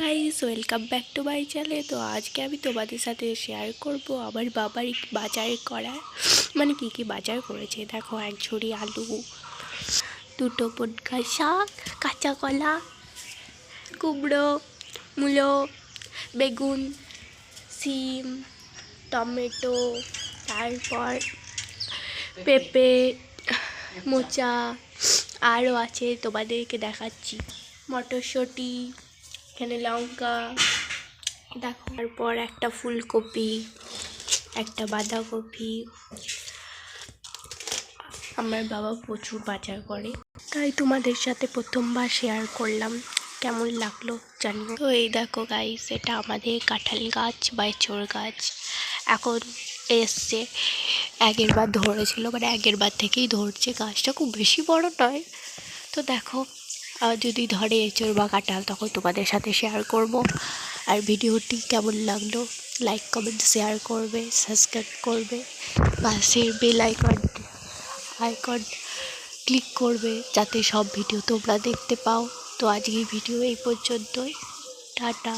Guys welcome back to my channel তো আজকে আমি তোমাদের সাথে শেয়ার করব আমার বাবার বাজার করা মানে কি কি বাজার করেছে। দেখো, এক ঝুড়ি আলু, দুটো পটকা শাক, কাঁচা কলা, কুমড়ো, মূলো, বেগুন, সিম, টমেটো, তারপর পেঁপে, মোচা আরও আছে, তোমাদেরকে দেখাচ্ছি। মটরশুঁটি এখানে লঙ্কা, দেখো। তারপর একটা ফুলকপি, একটা বাঁধাকপি। আমার বাবা প্রচুর বাজার করে। তাই তোমাদের সাথে প্রথমবার শেয়ার করলাম। কেমন লাগল জানিও। তো এই দেখো গাইস এটা আমাদের কাঁঠাল গাছ বা এঁচড় গাছ। এখন এসছে। আগের বার ধরেছিল মানে আগের বার থেকেই ধরছে। গাছটা খুব বেশি বড় নয়। তো দেখো আর যদি ধরে চোর বা কাঁঠাল তখন তোমাদের সাথে শেয়ার করব। আর ভিডিওটি কেমন লাগল লাইক কমেন্ট শেয়ার করবে সাবস্ক্রাইব করবে, পাশের বেল আইকন আইকন ক্লিক করবে, যাতে সব ভিডিও তোমরা দেখতে পাও। তো আজকের ভিডিও এই পর্যন্তই। টাটা।